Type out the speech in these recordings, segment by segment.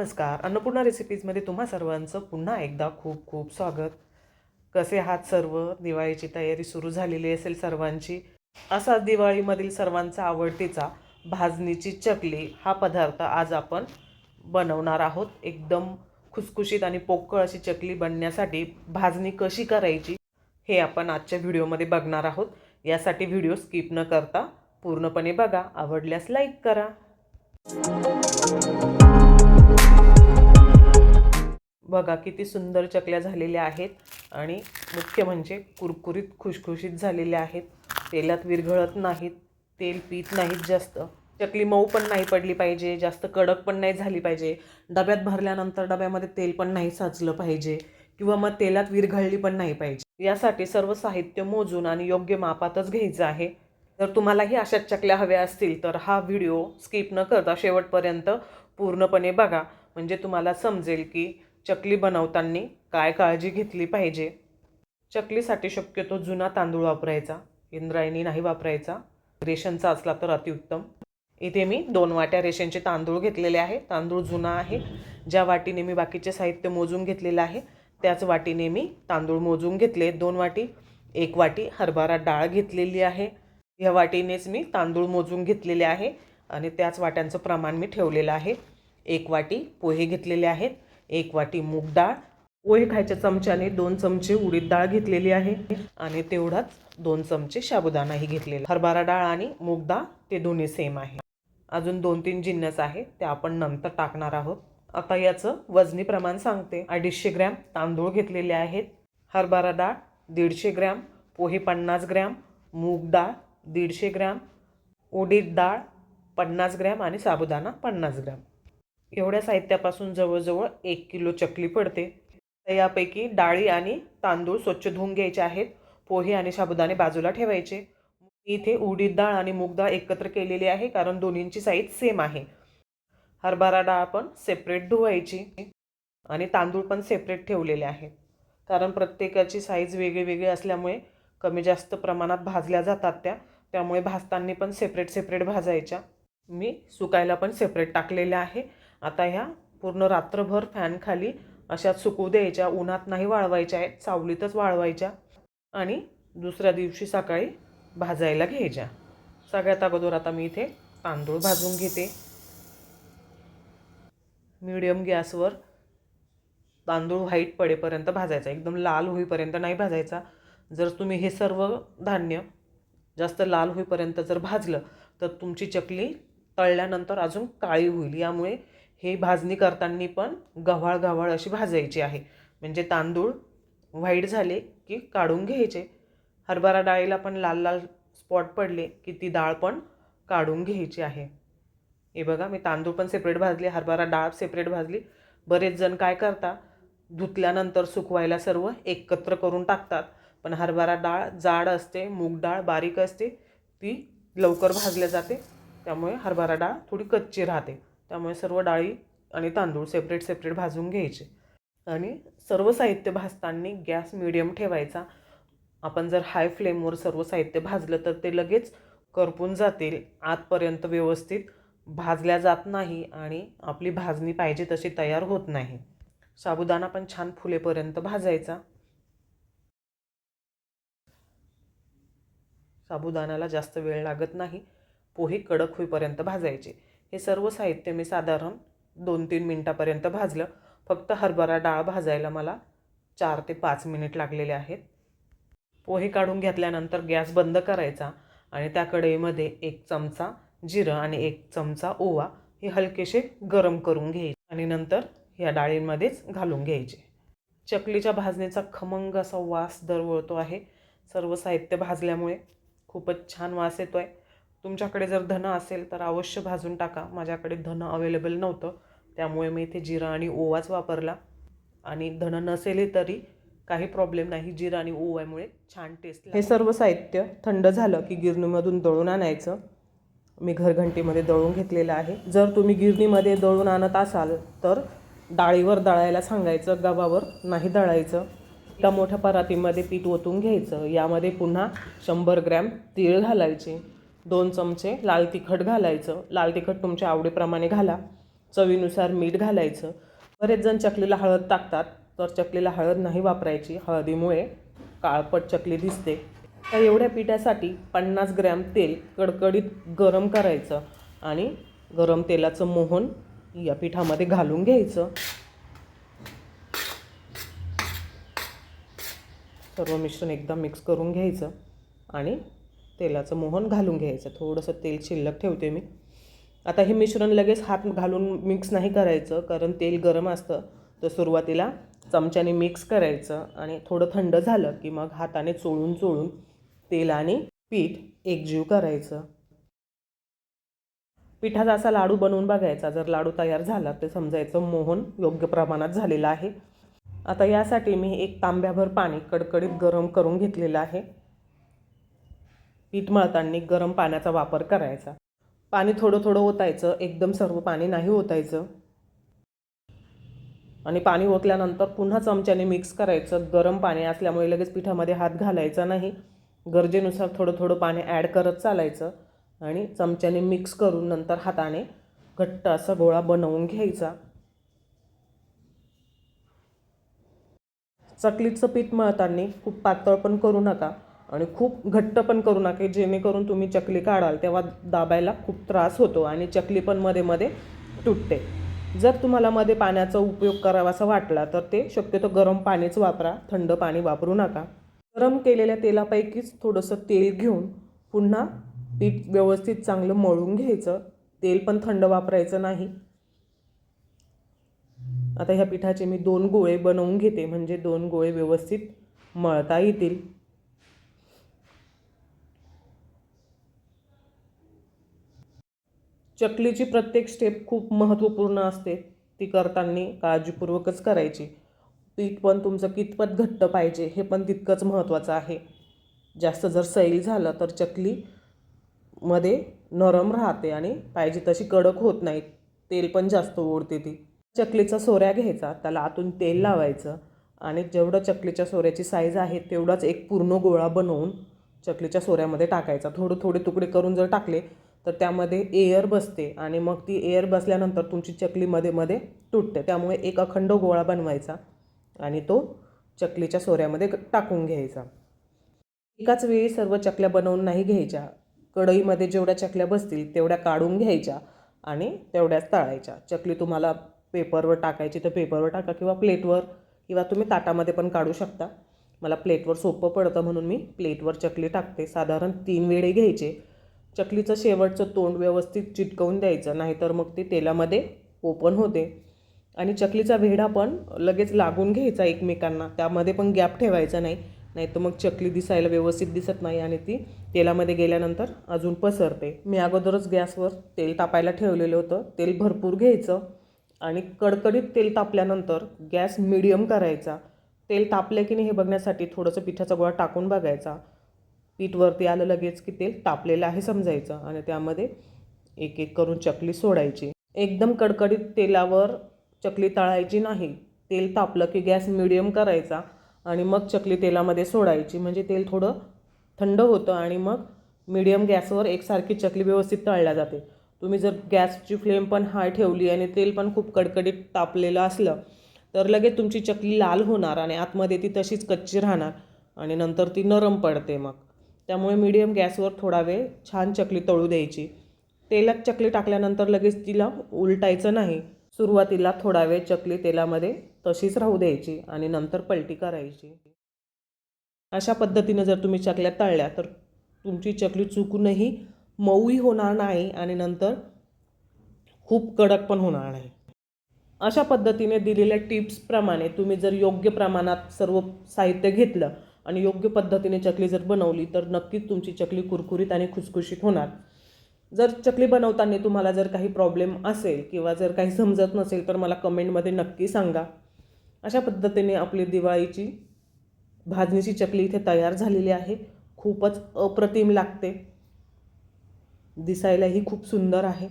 नमस्कार. अन्नपूर्णा रेसिपीजमध्ये तुम्हा सर्वांचं पुन्हा एकदा खूप खूप स्वागत. कसे आहात सर्व? दिवाळीची तयारी सुरू झालेली असेल सर्वांची. असाच दिवाळीमधील सर्वांचा आवडतीचा भाजणीची चकली हा पदार्थ आज आपण बनवणार आहोत. एकदम खुसखुशीत आणि पोकळ अशी चकली बनण्यासाठी भाजणी कशी करायची हे आपण आजच्या व्हिडिओमध्ये बघणार आहोत. यासाठी व्हिडिओ स्किप न करता पूर्णपणे बघा. आवडल्यास लाईक करा. बघा किती सुंदर चकल्या झालेल्या आहेत आणि मुख्य म्हणजे कुरकुरीत खुशखुशीत झालेल्या आहेत. तेलात विरघळत नाहीत तेल पीत नाहीत जास्त. चकली मऊ पण नाही पडली पाहिजे जास्त कडक पण नाही झाली पाहिजे. डब्यात भरल्यानंतर डब्यामध्ये तेल पण नाही साचलं पाहिजे किंवा मग तेलात विरघळली पण नाही पाहिजे. यासाठी सर्व साहित्य मोजून आणि योग्य मापातच घ्यायचं आहे. जर तुम्हालाही अशाच चकल्या हव्या असतील तर हा व्हिडिओ स्किप न करता शेवटपर्यंत पूर्णपणे बघा. म्हणजे तुम्हाला समजेल की चकली बनवताना काय काळजी घेतली पाहिजे? चकलीसाठी शक्यतो जुना तांदूळ वापरायचा इंद्रायणी नाही वापरायचा. रेशनचा असला तर अतिउत्तम. इथे मी दोन वाट्या रेशनचे तांदूळ घेतलेले आहे. तांदूळ जुना आहे. ज्या वाटीने मी बाकीचे साहित्य मोजून घेतलेलं आहे त्याच वाटीने मी तांदूळ मोजून घेतले. दोन वाटी एक वाटी हरभरा डाळ घेतलेली आहे. ह्या वाटीनेच मी तांदूळ मोजून घेतलेले आहे आणि त्याच वाट्यांचं प्रमाण मी ठेवलेलं आहे. एक वाटी पोहे घेतलेले आहेत. एक वाटी मूग डाळ पोहे खायच्या चमच्याने दोन चमचे उडीद डाळ घेतलेली आहे आणि तेवढाच दोन चमचे साबुदाणाही घेतलेला हरभरा डाळ आणि मूग डाळ ते दोन्ही सेम आहे. अजून दोन तीन जिन्नस आहे ते आपण नंतर टाकणार आहोत. आता याचं वजनी प्रमाण सांगते. अडीचशे ग्रॅम तांदूळ घेतलेले आहेत. हरभरा डाळ दीडशे ग्रॅम पोहे पन्नास ग्रॅम मूग डाळ दीडशे ग्रॅम उडीद डाळ पन्नास ग्रॅम आणि साबुदाणा पन्नास ग्रॅम. एवढ्या साहित्यापासून जवळजवळ एक किलो चकली पडते. तर यापैकी डाळी आणि तांदूळ स्वच्छ धुवून घ्यायचे आहेत. पोहे आणि साबुदाणे बाजूला ठेवायचे. इथे उडीद डाळ आणि मूग डाळ एकत्र केलेली आहे कारण दोन्हींची साईज सेम आहे. हरभरा डाळ पण सेपरेट धुवायची आणि तांदूळ पण सेपरेट ठेवलेले आहेत कारण प्रत्येकाची साईज वेगळी वेगळी असल्यामुळे कमी जास्त प्रमाणात भाजल्या जातात त्या. त्यामुळे भाजताना पण सेपरेट सेपरेट भाजायच्या. मी सुकायला पण सेपरेट टाकलेल्या आहे. आता ह्या पूर्ण रात्रभर फॅनखाली अशा सुकू द्यायच्या उन्हात नाही वाळवायच्या आहेत सावलीतच वाळवायच्या आणि दुसऱ्या दिवशी सकाळी भाजायला घ्यायच्या. सगळ्यात अगोदर आता मी इथे तांदूळ भाजून घेते. मिडियम गॅसवर तांदूळ व्हाईट पडेपर्यंत भाजायचा. एकदम लाल होईपर्यंत नाही भाजायचा. जर तुम्ही हे सर्व धान्य जास्त लाल होईपर्यंत जर भाजलं तर तुमची चकली तळल्यानंतर अजून काळी होईल. यामुळे हे भाजणी करताना पण गव्हाळ गव्हाळ अशी भाजायची आहे. म्हणजे तांदूळ व्हाईट झाले की काढून घ्यायचे. हरभरा डाळीला पण लाल लाल स्पॉट पडले की ती डाळ पण काढून घ्यायची आहे. हे बघा मी तांदूळ पण सेपरेट भाजले हरभरा डाळ सेपरेट भाजली. बरेच जण काय करता धुतल्यानंतर सुकवायला सर्व एकत्र करून टाकतात. पण हरभरा डाळ जाड असते मूग डाळ बारीक असते ती लवकर भाजल्या जाते. त्यामुळे हरभरा डाळ थोडी कच्ची राहते. त्यामुळे सर्व डाळी आणि तांदूळ सेपरेट सेपरेट भाजून घ्यायचे. आणि सर्व साहित्य भाजताना गॅस मिडियम ठेवायचा. आपण जर हाय फ्लेमवर सर्व साहित्य भाजलं तर ते लगेच करपून जातील आतपर्यंत व्यवस्थित भाजल्या जात नाही आणि आपली भाजणी पाहिजे तशी तयार होत नाही. साबुदाणा पण छान फुलेपर्यंत भाजायचा. साबुदाण्याला जास्त वेळ लागत नाही. पोहे कडक होईपर्यंत भाजायचे. हे सर्व साहित्य मी साधारण दोन तीन मिनटापर्यंत भाजलं. फक्त हरभरा डाळ भाजायला मला चार ते पाच मिनिट लागलेले आहेत. पोहे काढून घेतल्यानंतर गॅस बंद करायचा आणि त्या कढईमध्ये एक चमचा जिरं आणि एक चमचा ओवा हे हलकेसे गरम करून घ्यायचे आणि नंतर या डाळींमध्येच घालून घ्यायचे. चकलीच्या भाजणीचा खमंग असा वास दरवळतो आहे. सर्व साहित्य भाजल्यामुळे खूपच छान वास येतो आहे तुमच्याकडे जर धनं असेल तर अवश्य भाजून टाका. माझ्याकडे धनं अवेलेबल नव्हतं. त्यामुळे मी इथे जिरा आणि ओवाच वापरला. आणि धनं नसेलही तरी काही प्रॉब्लेम नाही. जिरा आणि ओव्यामुळे छान टेस्ट हे सर्व साहित्य थंड झालं की गिरणीमधून दळून आणायचं. मी घरघंटीमध्ये दळून घेतलेलं आहे. जर तुम्ही गिरणीमध्ये दळून आणत असाल तर डाळीवर दळायला सांगायचं गव्हावर नाही दळायचं. त्या मोठ्या परातीमध्ये पीठ ओतून घ्यायचं. यामध्ये पुन्हा शंभर ग्रॅम तीळ घालायचे. दोन चमचे लाल तिखट घालायचं. लाल तिखट तुमच्या आवडीप्रमाणे घाला. चवीनुसार मीठ घालायचं. बरेच जण चकलीला हळद टाकतात. तर चकलीला हळद नाही वापरायची. हळदीमुळे काळपट चकली दिसते. तर एवढ्या पिठासाठी पन्नास ग्रॅम तेल कडकडीत गरम करायचं आणि गरम तेलाचं मोहन या पिठामध्ये घालून घ्यायचं. सर्व मिश्रण एकदम मिक्स करून घ्यायचं आणि तेलाचं मोहन घालून घ्यायचं. थोडंसं तेल शिल्लक ठेवते मी. आता हे मिश्रण लगेच हात घालून मिक्स नाही करायचं कारण तेल गरम असतं. तर सुरुवातीला चमच्याने मिक्स करायचं आणि थोडं थंड झालं की मग हाताने चोळून चोळून तेल आणि पीठ एकजीव करायचं. पिठाचा असा लाडू बनवून बघायचा. जर लाडू तयार झाला तर समजायचं मोहन योग्य प्रमाणात झालेलं आहे. आता यासाठी मी एक तांब्याभर पाणी कडकडीत गरम करून घेतलेलं आहे. पीठ मळताना गरम पाण्याचा वापर करायचा. पाणी थोडं थोडं ओतायचं एकदम सर्व पाणी नाही ओतायचं. आणि पाणी ओतल्यानंतर पुन्हा चमच्याने मिक्स करायचं. गरम पाणी असल्यामुळे लगेच पिठामध्ये हात घालायचा नाही. गरजेनुसार थोडं थोडं पाणी ॲड करत चालायचं आणि चमच्याने मिक्स करून नंतर हाताने घट्ट असा गोळा बनवून घ्यायचा. चकलीचं पीठ मळताना खूप पातळ पण करू नका. आणि खूप घट्ट पण करू नका जेणेकरून तुम्ही चकली काढाल तेव्हा दाबायला खूप त्रास होतो आणि चकली पण मध्ये मध्ये तुटते. जर तुम्हाला मध्ये पाण्याचा उपयोग करावासा वाटला तर ते शक्यतो गरम पाणीच वापरा थंड पाणी वापरू नका. गरम केलेल्या तेलापैकीच थोडंसं तेल घेऊन पुन्हा पीठ व्यवस्थित चांगलं मळून घ्यायचं. तेल पण थंड वापरायचं नाही. आता ह्या पिठाचे मी दोन गोळे बनवून घेते म्हणजे दोन गोळे व्यवस्थित मळता येतील. चकलीची प्रत्येक स्टेप खूप महत्त्वपूर्ण असते. ती करताना काळजीपूर्वकच करायची. पीठ पण तुमचं कितपत घट्ट पाहिजे हे पण तितकंच महत्त्वाचं आहे. जास्त जर सैल झालं तर चकली मध्ये नरम राहते आणि पाहिजे तशी कडक होत नाही तेल पण जास्त ओढते ती. चकलीचा सोऱ्या घ्यायचा त्याला आतून तेल लावायचं आणि जेवढं चकलीच्या सोऱ्याची साईज आहे तेवढाच एक पूर्ण गोळा बनवून चकलीच्या सोऱ्यामध्ये टाकायचा. थोडं थोडे तुकडे करून जर टाकले तर त्यामध्ये एअर बसते आणि मग ती एअर बसल्यानंतर तुमची चकली मध्ये मध्ये तुटते. त्यामुळे एक अखंड गोळा बनवायचा आणि तो चकलीच्या सोऱ्यामध्ये टाकून घ्यायचा. एकाच वेळी सर्व चकल्या बनवून नाही घ्यायच्या. कढईमध्ये जेवढ्या चकल्या बसतील तेवढ्या काढून घ्यायच्या आणि तेवढ्याच तळायच्या. चकली तुम्हाला पेपरवर टाकायची तर पेपरवर टाका किंवा प्लेटवर किंवा तुम्ही ताटामध्ये पण काढू शकता. मला प्लेटवर सोपं पडतं म्हणून मी प्लेटवर चकली टाकते. साधारण तीन वेळे घ्यायचे. चकलीचं शेवटचं तोंड व्यवस्थित चिटकवून द्यायचं नाहीतर मग ते तेलामध्ये ओपन होते. आणि चकलीचा भेडा पण लगेच लागून घ्यायचा एकमेकांना. त्यामध्ये पण गॅप ठेवायचा नाही नाही तर मग चकली दिसायला व्यवस्थित दिसत नाही आणि ती तेलामध्ये गेल्यानंतर अजून पसरते. मी अगोदरच गॅसवर तेल तापायला ठेवलेलं होतं. तेल भरपूर घ्यायचं आणि कडकडीत तेल तापल्यानंतर गॅस मिडियम करायचा. तेल तापलं की नाही हे बघण्यासाठी थोडंसं पिठाचा गोळा टाकून बघायचा. पीठ वरती आलं लगेच की तेल तापलेलं आहे समजायचं आणि त्यामध्ये एक एक करून चकली सोडायची. एकदम कडकडीत तेलावर चकली तळायची नाही. तेल तापलं की गॅस मिडियम करायचा आणि मग चकली तेलामध्ये सोडायची. म्हणजे तेल थोडं थंड होतं आणि मग मिडियम गॅसवर एकसारखी चकली व्यवस्थित तळल्या जाते. तुम्ही जर गॅसची फ्लेम पण हाय ठेवली आणि तेल पण खूप कडकडीत तापलेलं असलं तर लगेच तुमची चकली लाल होणार आणि आतमध्ये ती तशीच कच्ची राहणार आणि नंतर ती नरम पडते मग. त्यामुळे मिडियम गॅसवर थोडा वेळ छान चकली तळू द्यायची. तेलात चकली टाकल्यानंतर लगेच तिला उलटायचं नाही. सुरुवातीला थोडा वेळ चकली तेलामध्ये तशीच राहू द्यायची आणि नंतर पलटी करायची. अशा पद्धतीनं जर तुम्ही चकल्या तळल्या तर तुमची चकली चुकूनही मऊही होणार नाही आणि नंतर खूप कडक पण होणार नाही. अशा पद्धतीने दिलेल्या टिप्सप्रमाणे तुम्ही जर योग्य प्रमाणात सर्व साहित्य घेतलं आणि योग्य पद्धतीने चकली जर बनवली तर नक्कीच तुमची चकली कुरकुरीत आणि खुसखुशीत होणार. जर चकली बनवताना तुम्हाला जर काही प्रॉब्लेम असेल किंवा जर काही समजत नसेल तर मला कमेंटमध्ये नक्की सांगा. अशा पद्धतीने आपली दिवाळीची भाजणीची चकली इथे तयार झालेली आहे. खूपच अप्रतिम लागते. दिसायलाही खूप सुंदर आहे.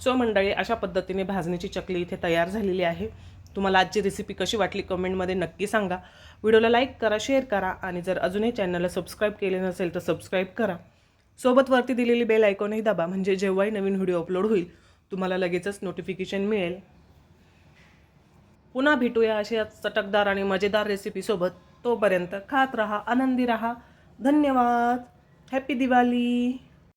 सो मंडळी अशा पद्धतीने भाजणीची चकली इथे तयार झालेली आहे. तुम्हाला आजची रेसिपी कशी वाटली कमेंटमध्ये नक्की सांगा. व्हिडिओला लाईक करा शेअर करा आणि जर अजूनही चॅनलला सबस्क्राईब केले नसेल तर सबस्क्राईब करा. सोबत वरती दिलेली बेल आयकॉनही दाबा म्हणजे जेव्हाही नवीन व्हिडिओ अपलोड होईल तुम्हाला लगेचच नोटिफिकेशन मिळेल. पुन्हा भेटूया अशा चटकदार आणि मजेदार रेसिपीसोबत तोपर्यंत खात रहा आनंदी रहा. धन्यवाद. हॅपी दिवाळी